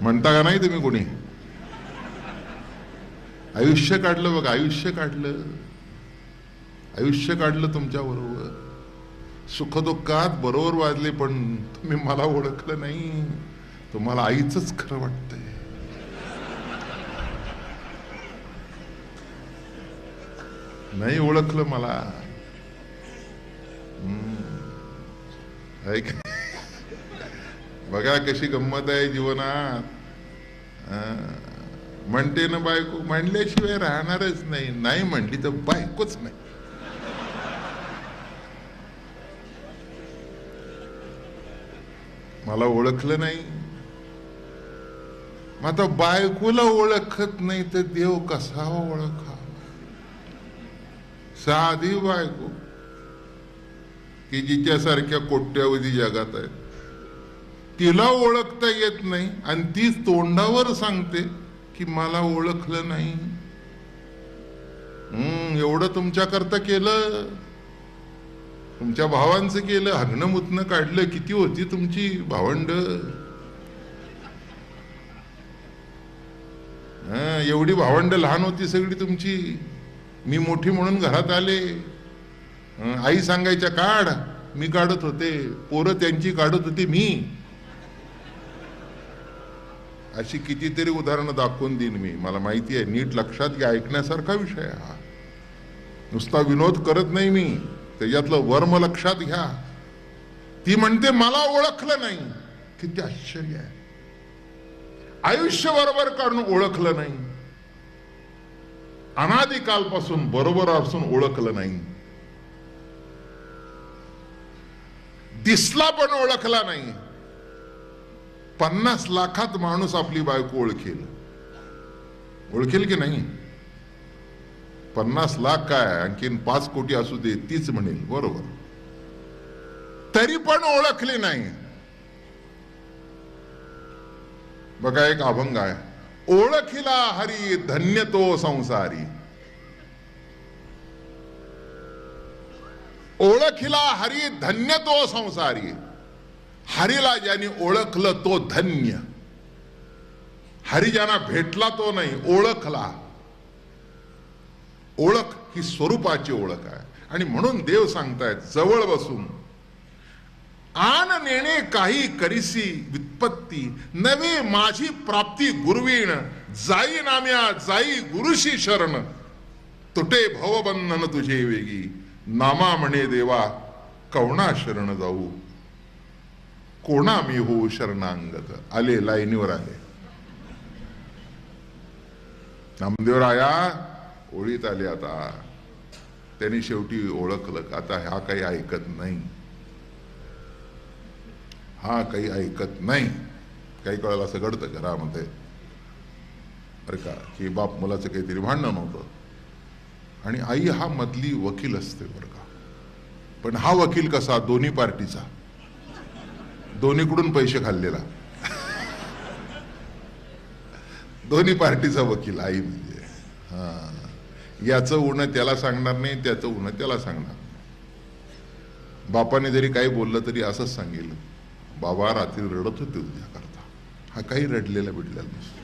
म्हणता का नाही तुम्ही कोणी? आयुष्य काढलं बघ आयुष्य काढलं. आयुष्य काढलं तुमच्या बरोबर. सुखदुःखात बरोबर वाजले पण तुम्ही मला ओळखलं नाही. तुम्हाला आईच खरं वाटतंय. नाही ओळखलं मला. हम्म. बघा कशी गंमत आहे जीवनात. म्हणते ना बायको म्हणल्याशिवाय राहणारच नाही. नाही म्हणली तर बायकोच नाही. मला ओळखलं नाही. मग आता बायकोला ओळखत नाही तर देव कसा ओळखा साधी बायको की जिच्यासारख्या कोट्यावधी जगात आहेत. तिला ओळखता येत नाही आणि ती तोंडावर सांगते की मला ओळखलं नाही. हम्म एवढं तुमच्याकरता केलं. तुमच्या भावांचं केलं. हगणं मुतणं काढलं. किती होती तुमची भावंड? एवढी भावंड लहान होती सगळी तुमची. मी मोठी म्हणून घरात आले. आई सांगायच्या काढ मी काढत होते. पोरं त्यांची काढत होती मी. अशी कितीतरी उदाहरणं दाखवून देईन मी. मला माहिती आहे नीट लक्षात घ्या ऐकण्यासारखा विषय हा. नुसता विनोद करत नाही मी. त्याच्यातलं वर्म लक्षात घ्या. ती म्हणते मला ओळखलं नाही. किती आश्चर्य आहे. आयुष्य बरोबर काढून ओळखलं नाही. अनादिकालपासून बरोबर असून ओळखलं नाही. दिसला पण ओळखला नाही. पन्नास लाखात माणूस आपली बायको ओळखेल. ओळखेल की नाही? पन्नास लाख काय? आणखीन पाच कोटी असू दे तीच म्हणेल. बरोबर. तरी पण ओळखली नाही. बघा एक अभंग आहे. ओळखिला हरी धन्य तो संसारी. ओळखिला हरी धन्य तो संसारी. हरीला ज्याने ओळखलं तो धन्य. हरी ज्यांना भेटला तो नाही ओळखला. ओळख ही स्वरूपाची ओळख आहे. आणि म्हणून देव सांगतायत जवळ बसून आन नेणे काही करिसी वित्पत्ती नवे माझी प्राप्ती गुरुवीण जाई नाम्या जाई गुरुशी शरण तुटे भवबंधन तुझे वेगी. नामा म्हणे देवा कवणा शरण जाऊ. कोणा मी हो शरणांगत? आले लाईनीवर आले. नामदेवराया ओळीत आले आता. त्यांनी शेवटी ओळखलं का? आता हा काही ऐकत नाही. हा काही ऐकत नाही. काही कळायला असं घडतं घरामध्ये. अरे का? की बाप मुलाचं काहीतरी भांडण नव्हतं आणि आई हा मधली वकील असते बरं का? पण हा वकील कसा? दोन्ही पार्टीचा. दोन्हीकडून पैसे खाल्लेला. दोन्ही पार्टीचा वकील आई म्हणजे. हा. याचं उणं त्याला सांगणार नाही त्याचं उणं त्याला सांगणार बापाने जरी काही बोललं तरी असंच सांगेल. बाबा रात्री रडत होते उद्या करता हा काही रडलेला बिडलेला नसतो.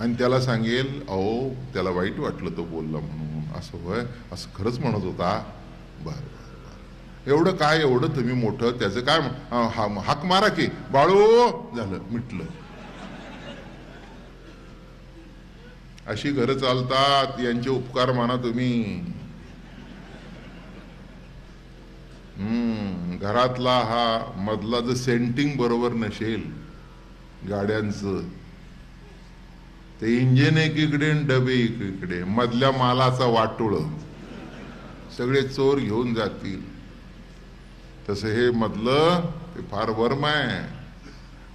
आणि त्याला सांगेल अहो त्याला वाईट वाटलं तो बोलला म्हणून. असं होय असं खरंच म्हणत होता. बरं बर. एवढं काय एवढं तुम्ही मोठं त्याचं काय हाक मारा की. बाळू झालं मिटलं. अशी घरं चालतात यांचे उपकार माना तुम्ही. हम्म घरातला हा मधला जर सेंटिंग बरोबर नसेल गाड्यांचं ते इंजिन एकीकडे इकडे डबे एकीकडे मधल्या मालाचा वाटोळ सगळे चोर घेऊन जातील. तसं हे मधलं ते फार वर्म आहे.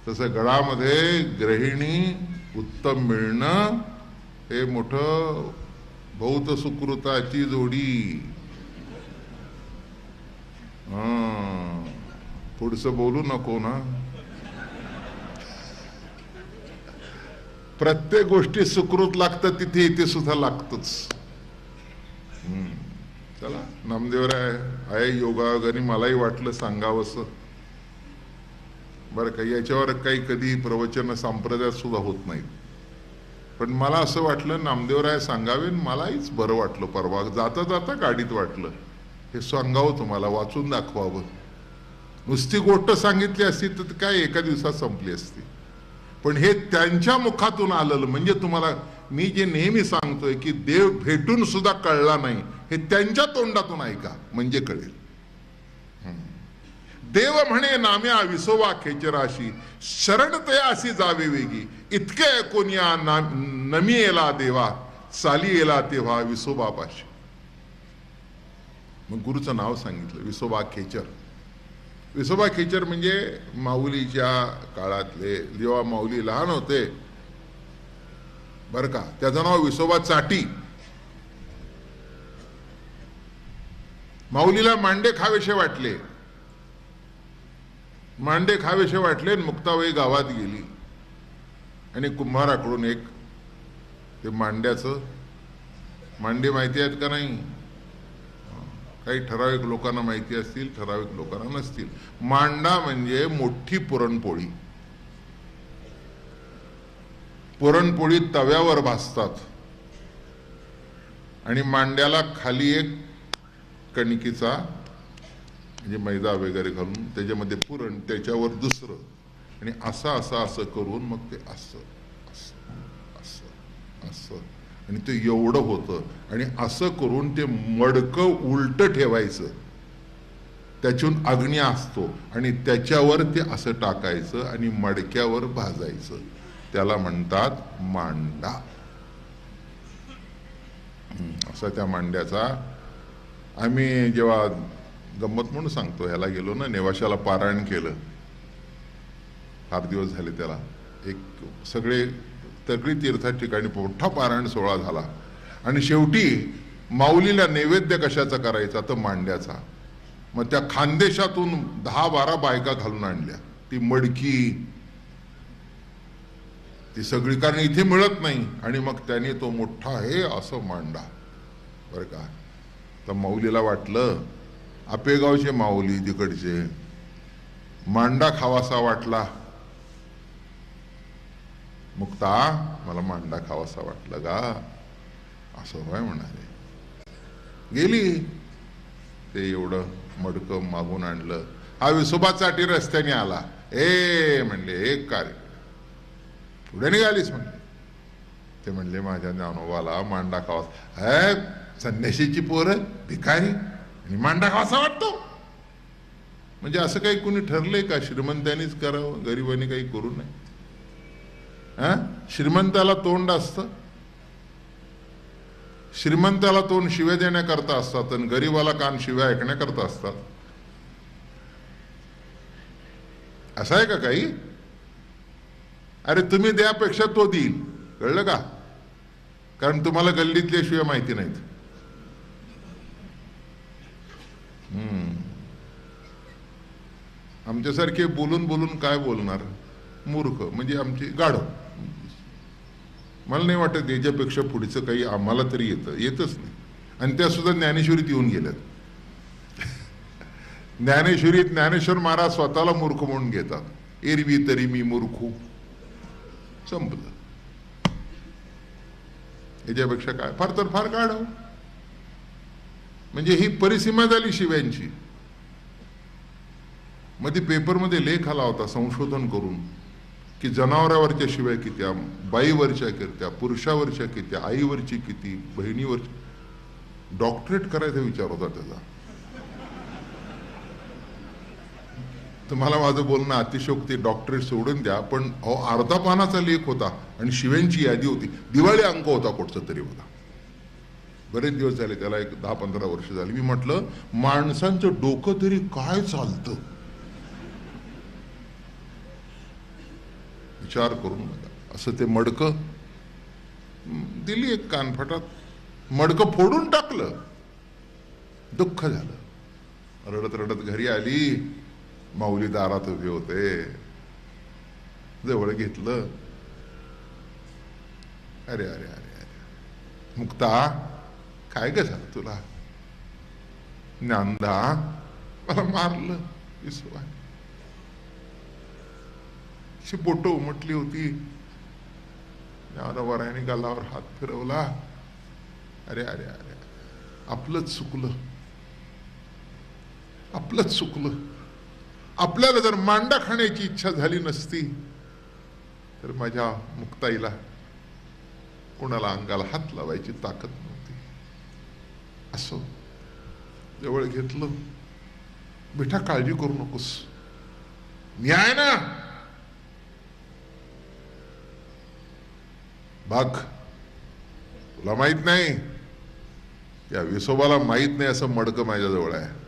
तसं गळामध्ये ग्रहिणी उत्तम मिळणं हे मोठं बहुत सुकृताची जोडी. पुढचं बोलू नको ना. प्रत्येक गोष्टी सुकृत लागतं तिथे इथे सुद्धा लागतच. चला. नामदेवराय आहे योगायोगाने मलाही वाटलं सांगावंसं. बरं का याच्यावर काही कधी प्रवचन संप्रदायात सुद्धा होत नाहीत. पण मला असं वाटलं नामदेवराय सांगावे आणि मलाहीच बरं वाटलं परवा. जाता जाता गाडीत वाटलं. हे सांगावं तुम्हाला वाचून दाखवावं. नुसती गोष्ट सांगितली असती तर काय एका दिवसात संपली असती. पण हे त्यांच्या मुखातून आलेलं म्हणजे तुम्हाला मी जे नेहमी सांगतोय की देव भेटून सुद्धा कळला नाही. हे त्यांच्या तोंडातून ऐका म्हणजे कळेल. देव म्हणे नाम्या विसोवा खेचराशी शरणते अशी जावे वेगी. इतके ऐकूनिया नमी येला देवा साली येला तेव्हा विसोबापाशी. मग गुरुचं नाव सांगितलं विसोबा खेचर. विसोबा खेचर म्हणजे माऊलीच्या काळातले जेव्हा माऊली लहान होते बर का त्याचं नाव विसोबा चाटी. माऊलीला मांडे खावेसे वाटले. मांडे खावेसे वाटले आणि मुक्ताबाई गावात गेली. आणि कुंभाराकडून एक ते मांड्याचं मांडे माहिती आहेत का नाही? काही ठराविक लोकांना माहिती असतील ठराविक लोकांना नसतील. मांडा म्हणजे मोठी पुरणपोळी. पुरणपोळी तव्यावर भाजतात. आणि मांड्याला खाली एक कणिकेचा म्हणजे मैदा वगैरे घालून त्याच्यामध्ये पुरण त्याच्यावर दुसरं. आणि असं असं असं करून मग ते असं असं असं असं. आणि ते एवढं होतं. आणि असं करून ते मडकं उलट ठेवायचं. त्याच्याहून अग्नी असतो. आणि त्याच्यावर ते असं टाकायचं आणि मडक्यावर भाजायचं. त्याला म्हणतात मांडा. असा त्या मांड्याचा आम्ही जेव्हा गंमत म्हणून सांगतो ह्याला गेलो ना नेवाशाला पारायण केलं. फार दिवस झाले त्याला. एक सगळे तगडी तीर्था ठिकाणी मोठा पारायण सोहळा झाला. आणि शेवटी माऊलीला नैवेद्य कशाचा करायचा तर मांड्याचा. मग त्या खानदेशातून दहा बारा बायका घालून आणल्या. ती मडकी. ती सगळी कारण इथे मिळत नाही. आणि मग त्याने तो मोठा हे असं मांडा. बरं का? तर माऊलीला वाटलं आपेगावचे माऊली तिकडचे मांडा खावासा वाटला. मुक्ता मला मांडा खावासा वाटलं का असं होय म्हणाले. गेली. ते एवढं मडकं मागून आणलं. हा विसोबासाठी रस्त्याने आला. ए म्हणले एक कार्य पुढे निघालीस म्हणले. ते म्हणले माझ्या ज्ञानोबाला मांडा खावासा. है संन्याशीची पोरं भिकारी आणि मांडा असा वाटतो. म्हणजे असं काही कुणी ठरलंय का? श्रीमंतांनीच करावं गरिबांनी काही करू नये. हा? श्रीमंताला तोंड असतं. श्रीमंताला तोंड शिव्या देण्याकरता असतात आणि गरीबाला कान शिव्या ऐकण्याकरता असतात. असं आहे का काही? अरे तुम्ही द्यापेक्षा तो देईल. कळलं का? कारण तुम्हाला गल्लीतल्या शिवाय माहिती नाहीत हम्म. आमच्यासारखे बोलून बोलून काय बोलणार? मूर्ख म्हणजे आमची गाढ मला नाही वाटत याच्यापेक्षा पुढचं काही आम्हाला तरी येतं. येतच नाही. आणि त्या सुद्धा ज्ञानेश्वरीत येऊन गेल्यात. ज्ञानेश्वरीत ज्ञानेश्वर महाराज स्वतःला मूर्ख म्हणून घेतात. एरवी तरी मी मूर्खू. संपलं. याच्यापेक्षा काय? फार तर फार गाढव. म्हणजे ही परिसीमा झाली शिव्यांची. मध्ये पेपरमध्ये लेख आला होता संशोधन करून की जनावरावरच्या शिवाय कित्या बाईवरच्या कित्या पुरुषावरच्या कित्या आईवरची किती बहिणीवर डॉक्टरेट करायचा विचार होता त्याचा. तुम्हाला माझं बोलणं अतिशोक्ती डॉक्टरेट सोडून द्या पण अहो अर्धा पानाचा लेख होता आणि शिव्यांची यादी होती. दिवाळी अंक होता कुठचा तरी होता. बरेच दिवस झाले त्याला एक दहा पंधरा वर्ष झाली. मी म्हटलं माणसांचं डोकं तरी काय चालतं? विचार करून बघा. असं ते मडकं दिली एक कानफटात. मडकं फोडून टाकलं. दुःख झालं. रडत रडत घरी आली. माऊली दारात उभे होते. जवळ घेतलं. अरे अरे अरे अरे. मुक्ता काय ग झालं तुला ज्ञानदा मला मारलं विसवा अशी बोट उमटली होती ज्ञानवरायाने गालावर हात फिरवला अरे अरे अरे आपलंच चुकलं आपलंच चुकलं आपल्याला जर मांडा खाण्याची इच्छा झाली नसती तर माझ्या मुक्ताईला कोणाला अंगाला हात लावायची ताकद नव्हती असो. जवळ घेतलं बेटा काळजी करू नकोस. मी आहे ना. बघ तुला माहीत नाही? त्या विसोबाला माहीत नाही असं मडकं माझ्याजवळ आहे.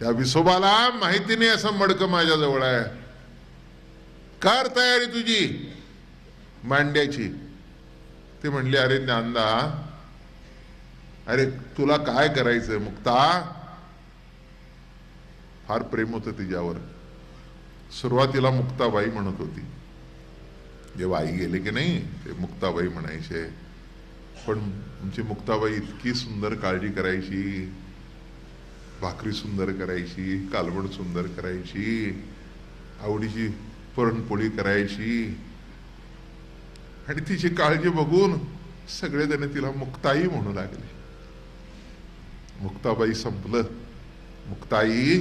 त्या विसोबाला माहिती नाही असं मडकं माझ्याजवळ आहे. कर तयारी तुझी मांड्याची. ते म्हणले अरे ज्ञानदा अरे तुला काय करायचंय मुक्ता? फार प्रेम होतं तिच्यावर. सुरुवातीला मुक्ताबाई म्हणत होती. जेव्हा आई गेले की नाही? ते मुक्ताबाई म्हणायचे. पण तुमची मुक्ताबाई इतकी सुंदर काळजी करायची भाकरी सुंदर करायची कालवण सुंदर करायची आवडीची पुरणपोळी करायची आणि तिची काळजी बघून सगळेजण तिला मुक्ताई म्हणू लागले. मुक्ताबाई संपलं. मुक्ताई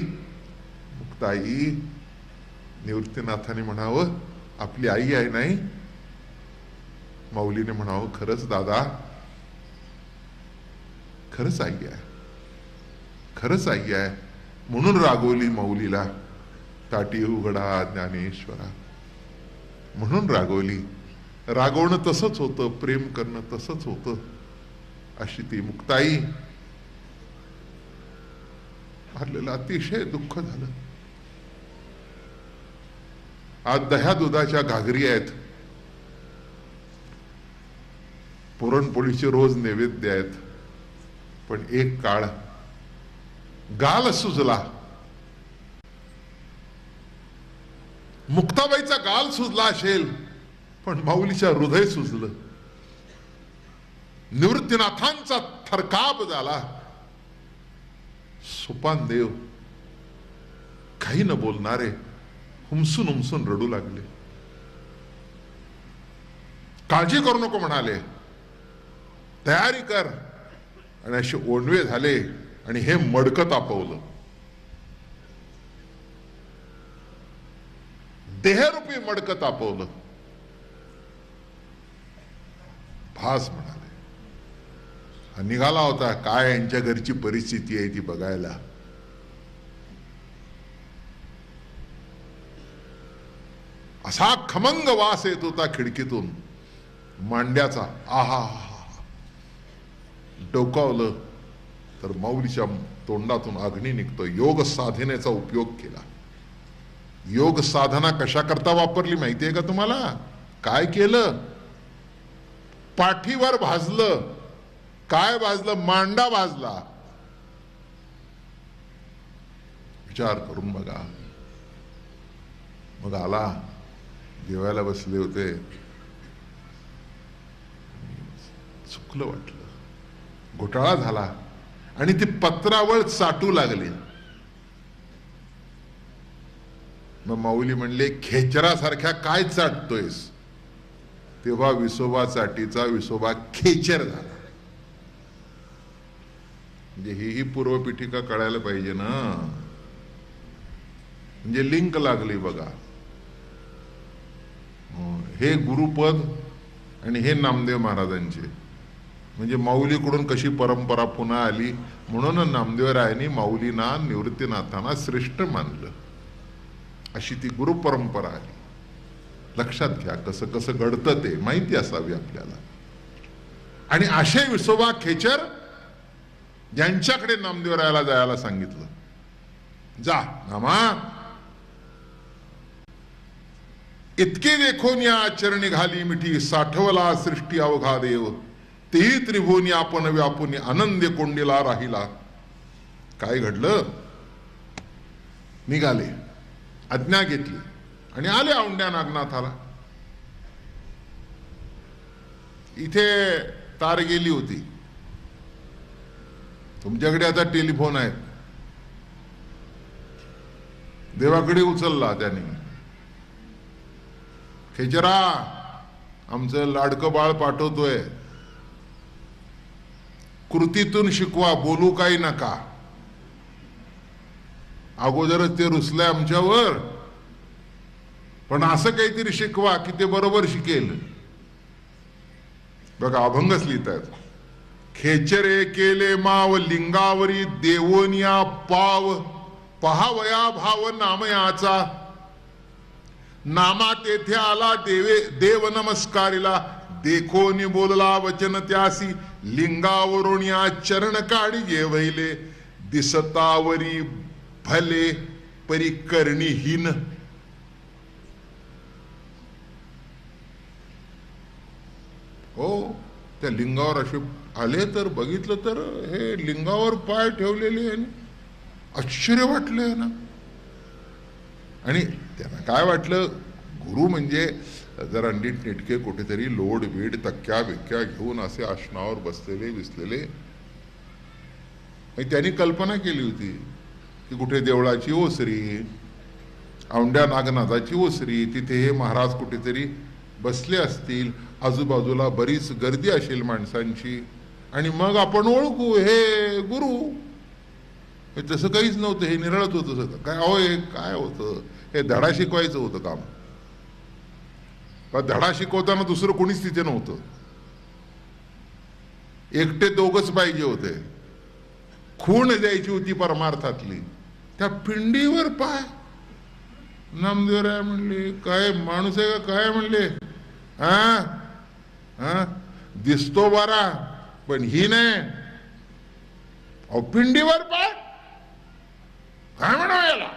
मुक्ताई निवृत्तीनाथाने म्हणावं आपली आई आहे नाही? माऊलीने म्हणावं खरंच दादा खरंच आई आहे. खरंच आई आहे. म्हणून रागवली माऊलीला ताटी उघडा ज्ञानेश्वरा. म्हणून रागवली. रागवणं तसंच होतं प्रेम करणं तसंच होतं अशी ती मुक्ताई. मारलेलं अतिशय दुःख झालं. आज दह्या दुधाच्या घागरी आहेत. पुरणपोळीचे रोज नैवेद्य आहेत. पण एक काळ गाल सुजला. मुक्ताबाईचा गाल सुजला असेल. पण माऊलीच्या हृदय सुजलं. निवृत्तीनाथांचा थरकाप झाला. सुपान देव काही न बोलणारे हुमसून हुमसून रडू लागले. काळजी करू नको म्हणाले. तयारी कर. आणि असे ओणवे झाले आणि हे मडकं तापवलं. देहरूपी मडकं तापवलं. भास म्हणाले. हा निघाला होता काय यांच्या घरची परिस्थिती आहे ती बघायला. असा खमंग वास येत होता खिडकीतून. मांड्याचा आहा डोकावलं तर माऊलीच्या तोंडातून अग्नी निघतो योग साधनेचा उपयोग केला. योग साधना कशा करता वापरली माहितीये का तुम्हाला? काय केलं? पाठीवर भाजलं. काय भाजलं? मांडा भाजला. विचार करून बघा. मग आला. जेवायला बसले होते. चुकलं वाटलं. घोटाळा झाला. आणि ती पत्रावळ चाटू लागली. मग माऊली म्हणले खेचरासारख्या काय चाटतोयस? तेव्हा विसोबा चाटीचा विसोबा खेचर झाला. म्हणजे ही ही पूर्वपीठिका कळायला पाहिजे ना. म्हणजे लिंक लागली बघा. हे गुरुपद आणि हे नामदेव महाराजांचे. म्हणजे माऊलीकडून कशी परंपरा पुन्हा आली म्हणून नामदेवरायांनी माऊलीना निवृत्तीनाथांना श्रेष्ठ मानलं. अशी ती गुरु परंपरा आली. लक्षात घ्या कसं कसं घडतं ते. माहिती असावी आपल्याला. आणि असे विसोबा खेचर ज्यांच्याकडे नामदेवरायाला जायला सांगितलं. जा नामा इतके देखून या आचरणी घाली मिठी साठवला सृष्टी अवघा देव. तेही त्रिभुवनी आपण व्यापून आनंद कोंडीला राहिला. काय घडलं? निघाले. आज्ञा घेतली. आणि आले औंड्या नागनाथाला. इथे तार गेली होती. तुमच्याकडे आता टेलिफोन आहेत. देवाकडे उचलला त्याने. खेचरा आमचं लाडकं बाळ पाठवतोय. कृतीतून शिकवा बोलू काही नका. अगोदरच ते रुसलंय आमच्यावर. पण असं काहीतरी शिकवा की ते बरोबर शिकेल. बघा अभंगच लिहितात. खेचरे केले माव लिंगावरी देवोनिया पाव. पहावया भाव नामयाचा. नामा तेथे आला देवे देव नमस्कारिला. देखोनी बोलला वचन त्यासी. लिंगावरून या चरण काढी घेवैले दिसतावरी भले परिकरणीहीन. हो त्या लिंगावर असे आले तर बघितलं तर हे लिंगावर पाय ठेवलेले आणि आश्चर्य वाटलं ना. आणि त्यांना काय वाटलं? गुरु म्हणजे जरा नीट नेटके कुठेतरी लोड बीड तक्क्या बिक्क्या घेऊन असे आसनावर बसलेले विसलेले. त्यांनी कल्पना केली होती की कुठे देवळाची ओसरी औंड्या नागनाथाची ओसरी तिथे हे महाराज कुठेतरी बसले असतील. आजूबाजूला बरीच गर्दी असेल माणसांची. आणि मग आपण ओळखू हे गुरु हे तसं काहीच नव्हतं हे निरळत होतं सगळं. काय अहो हे काय होतं? हे धडा शिकवायचं होतं काम. धडा शिकवताना दुसरं कोणीच तिथे नव्हतं. एकटे दोघच पाहिजे होते. खूण द्यायची होती परमार्थातली. त्या पिंडीवर पाय. नामदेवराय म्हणले काय माणूस आहे का? काय म्हणले? हा? हा? दिसतो बरा पण ही नाही. अहो पिंडीवर पाय. काय म्हणा याला?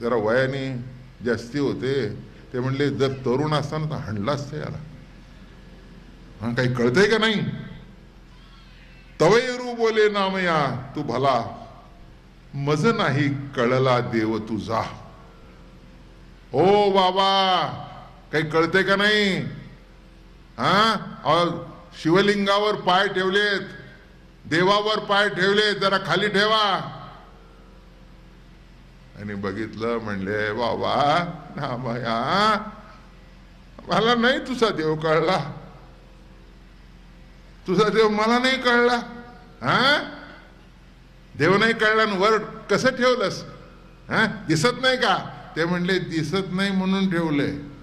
जरा वयाने जास्ती होते. ते म्हणले जर तरुण असताना तर हाणला असतं याला. हा काही कळतंय का नाही? तवैरू बोले नामया तू भला. मज नाही कळला देव तुझा. ओ बाबा काही कळते का नाही? हा? शिवलिंगावर पाय ठेवलेत. देवावर पाय ठेवले जरा खाली ठेवा. आणि बघितलं म्हणले बाबा नामया मला नाही तुझा देव कळला. तुझा देव मला नाही कळला. हा? देव नाही कळला आणि वर कसं ठेवलंस? हा? दिसत नाही का? ते म्हणले दिसत नाही म्हणून ठेवलंय.